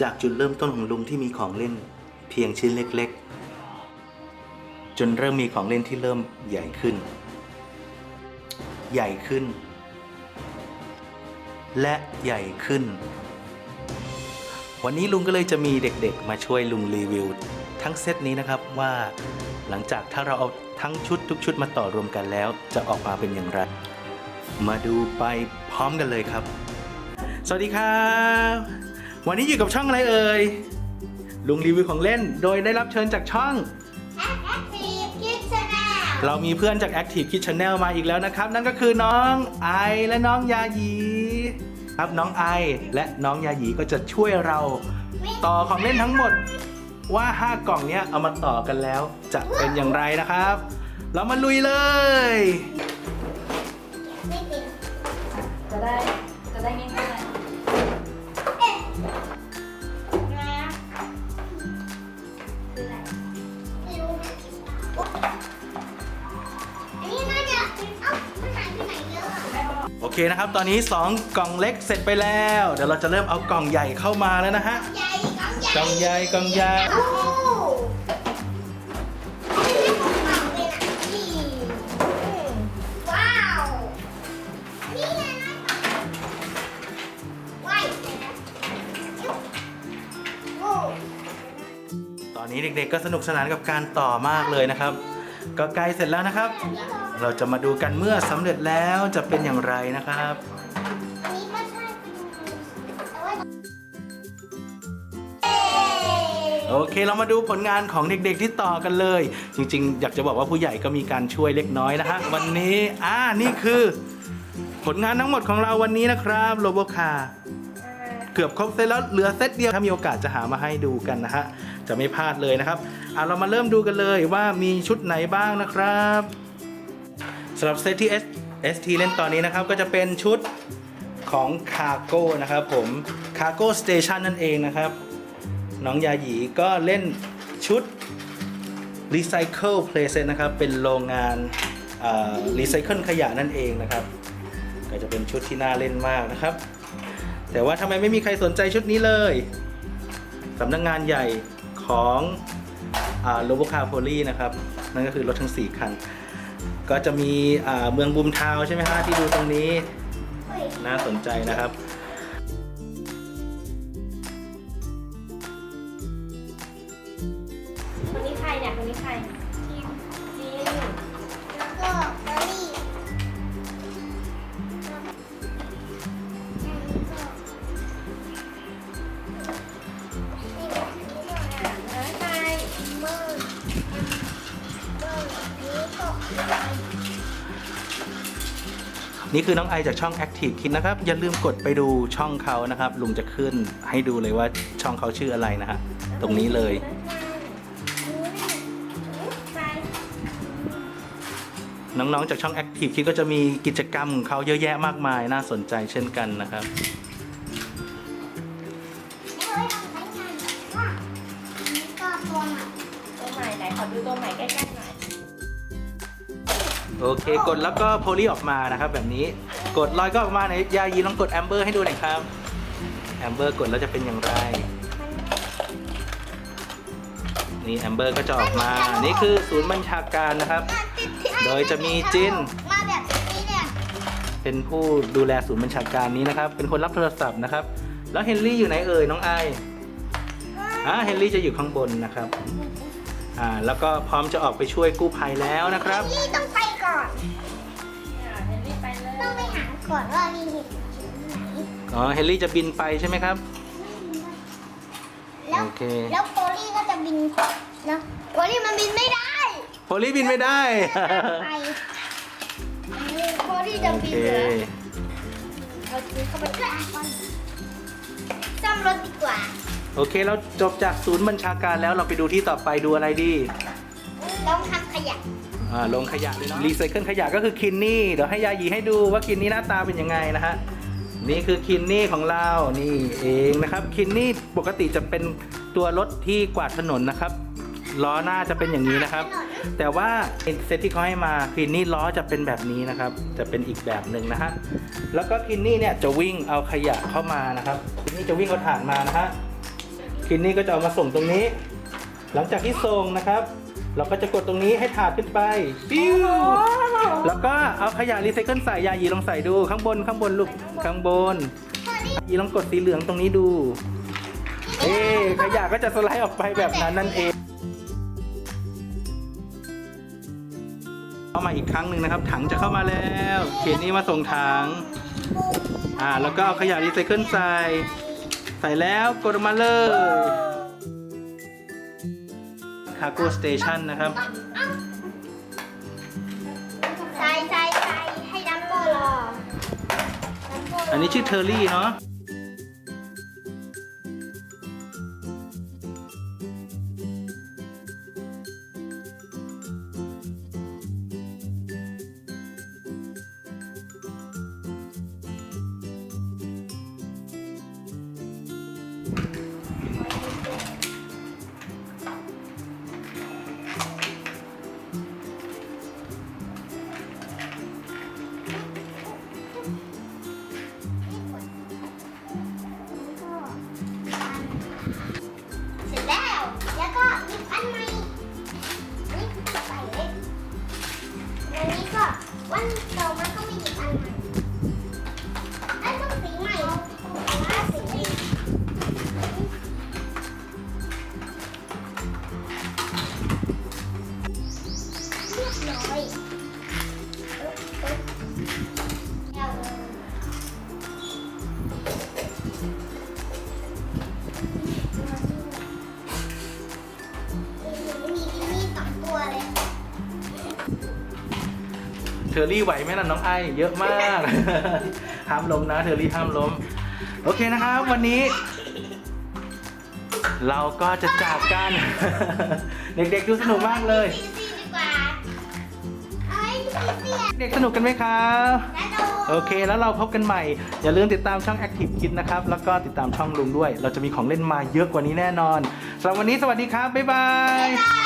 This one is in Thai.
จากจุดเริ่มต้นของลุงที่มีของเล่น เพียงชิ้นเล็กๆ จนเริ่มมีของเล่นที่เริ่มใหญ่ขึ้น ใหญ่ขึ้น และใหญ่ขึ้น วันนี้ลุงก็เลยจะมีเด็กๆ มาช่วยลุงรีวิว ทั้งเซตนี้นะครับว่า หลังจากถ้าเราเอาทั้งชุดทุกชุดมาต่อรวมกันแล้ว จะออกมาเป็นอย่างไร มาดูไปพร้อมกันเลยครับ สวัสดีครับ วันนี้อยู่กับช่องอะไรเอ่ย ลุงรีวิวของเล่นโดยได้รับเชิญจากช่อง Active Kids Channel เรามีเพื่อนจาก Active Kids Channel มาอีกแล้วนะครับ นั่นก็คือน้องไอและน้องยาหยี ครับน้องไอและน้องยาหยีก็จะช่วยเราต่อของเล่นทั้งหมดว่า 5 กล่องเนี้ยเอามาต่อกันแล้วจะเป็นอย่างไรนะครับ เรามาลุยเลย โอเคนะครับ ตอนนี้ 2 กล่องเล็กเสร็จไปแล้ว เดี๋ยวเราจะเริ่มเอากล่องใหญ่เข้ามาแล้วนะฮะใหญ่กล่องใหญ่ กล่องใหญ่กล่องใหญ่โอ้อันนี้ของเก่าเลยนะนี่อืมว้าวนี่ไงนะว้ายเดี๋ยวนะโอ้ตอนนี้เด็กๆก็สนุกสนานกับการต่อมากเลยนะครับ ก็ใกล้เสร็จแล้วนะครับ เราจะมาดูกันเมื่อสำเร็จแล้วจะเป็นอย่างไรนะครับ อันนี้ก็ใช่เอาไว้เย้โอเคเรามาดูผลงานของเด็กๆที่ต่อกันเลย จริงๆ อยากจะบอกว่าผู้ใหญ่ก็มีการช่วยเล็กน้อยนะฮะวันนี้อ่านี่คือ ผลงานทั้งหมดของเราวันนี้นะครับโลโบคาเกือบครบเซตแล้วเหลือเซตเดียวถ้ามีโอกาสจะหามาให้ดูกันนะฮะจะไม่พลาดเลยนะครับอะเรามาเริ่มดูกันเลยว่ามีชุดไหนบ้างนะครับ สำหรับเซตที่ S ST เล่นตอนนี้นะครับก็จะเป็นชุดของคาโก้นะครับผมคาโก้สเตชันนั่นเองนะครับ น้องยาหยีก็เล่นชุด Recycle Playset นะครับ เป็นโรงงานรีไซเคิลขยะนั่นเองนะครับ ก็จะเป็นชุดที่น่าเล่นมากนะครับ แต่ว่าทำไมไม่มีใครสนใจชุดนี้เลยสำนักงงานใหญ่ของโลโบคาโพลีนะครับ นั่นก็คือรถทั้ง 4 คัน ก็จะมีเมืองบูมทาวใช่ไหมฮะที่ดูตรงนี้ น่าสนใจนะครับคนนี้ใครเนี่ยคนนี้ใคร นี่คือน้องไอจากช่อง Active Kid นะครับ อย่าลืมกดไปดูช่องเขานะครับ ลุงจะขึ้นให้ดูเลยว่าช่องเขาชื่ออะไรนะฮะ ตรงนี้เลย น้องๆ จากช่อง Active Kid ก็จะมีกิจกรรมของเขาเยอะแยะมากมาย น่าสนใจเช่นกันนะครับไม่เคยทำใช้งานว่ามีตัวใหม่ไหนขอดูตัวใหม่ใกล้ๆหน่อย โอเค กดแล้วก็โพลีออกมานะครับ แบบนี้กดลอยก็ออกมาไหนยายีลองกดแอมเบอร์ให้ดูหน่อยครับแอมเบอร์กดแล้วจะเป็นอย่างไร นี่แอมเบอร์ก็จะออกมานี่คือศูนย์บัญชาการนะครับ โดยจะมีจิ้นมาแบบนี้เนี่ยเป็นผู้ดูแลศูนย์บัญชาการนี้นะครับ เป็นคนรับโทรศัพท์นะครับ แล้วเฮนรี่อยู่ไหนเอ่ยน้องไออ่าเฮนรี่จะอยู่ข้างบนนะครับ อ่าแล้วก็พร้อมจะออกไปช่วยกู้ภัยแล้วนะครับนี่ต้องไปก่อนอ่าเฮนรี่ไปเลยต้องไปหาก่อนว่ามีเห็ดอยู่ไหนอ๋อเฮนรี่จะบินไปใช่ไหมครับ แล้วโอเค แล้วโพลี่ก็จะบินแล้วโพลี่มันบินไม่ได้โพลี่บินไม่ได้ ไปโพลี่จะโอบินเค เหรอเราซื้อเข้าไปก่อนซ่อมรถดีกว่า โอเคเราจบจากศูนย์บัญชาการแล้วเราไปดูที่ต่อไปดูอะไรดีต้องทำขยะอ่าลงขยะเลยเนาะรีไซเคิลขยะก็คือคินนี่เดี๋ยวให้ยายีให้ดูว่าคินนี่หน้าตาเป็นยังไงนะฮะนี่คือคินนี่ของเรานี่เองนะครับคินนี่ปกติจะเป็นตัวรถที่กวาดถนนนะครับล้อหน้าจะเป็นอย่างนี้นะครับ แต่ว่าเซตที่เขาให้มาคินนี่ล้อจะเป็นแบบนี้นะครับ จะเป็นอีกแบบหนึ่งนะฮะแล้วก็คินนี่เนี่ยจะวิ่งเอาขยะเข้ามานะครับคินนี่จะวิ่งเอาถ่านมานะฮะ คินนี่ก็จะเอามาส่งตรงนี้ หลังจากที่ส่งนะครับ เราก็จะกดตรงนี้ให้ถาดขึ้นไปปิ้วแล้วก็เอาขยะรีไซเคิลใส่ยายีลองใส่ดูข้างบนข้างบนลูกข้างบนเธอนี่ยีลองกดสีเหลืองตรงนี้ดู เอ๊ะขยะก็จะสไลด์ออกไปแบบนั้นนั่นเองเข้ามาอีกครั้งหนึ่งนะครับ ถังจะเข้ามาแล้วเขียนนี่มาส่งถังอ่าแล้วก็เอาขยะรีไซเคิลใส่ใส่แล้วกดออกมาเลยคาร์โก้สเตชันนะครับ ใส่ใส่ใส่ให้ดัมโบรอดัมโบรอันนี้ชื่อเทอร์รี่เนาะ มีสองตัวเลยเทอร์รี่ไหวไหมล่ะน้องไอเยอะมาก ห้ามล้มนะเทอร์รี่ห้ามล้ม โอเคนะครับ วันนี้ เราก็จะจากกัน เด็กๆดูสนุกมากเลย สีสีดีกว่าเอ้ยสีเสียเด็กสนุกกันไหมครับแล้วดูโอเคแล้วเราพบกันใหม่ อย่าลืมติดตามช่อง Active Kids นะครับ แล้วก็ติดตามช่องลุงด้วย เราจะมีของเล่นมาเยอะกว่านี้แน่นอนสำหรับวันนี้สวัสดีครับ บ๊ายบายบ๊ายบาย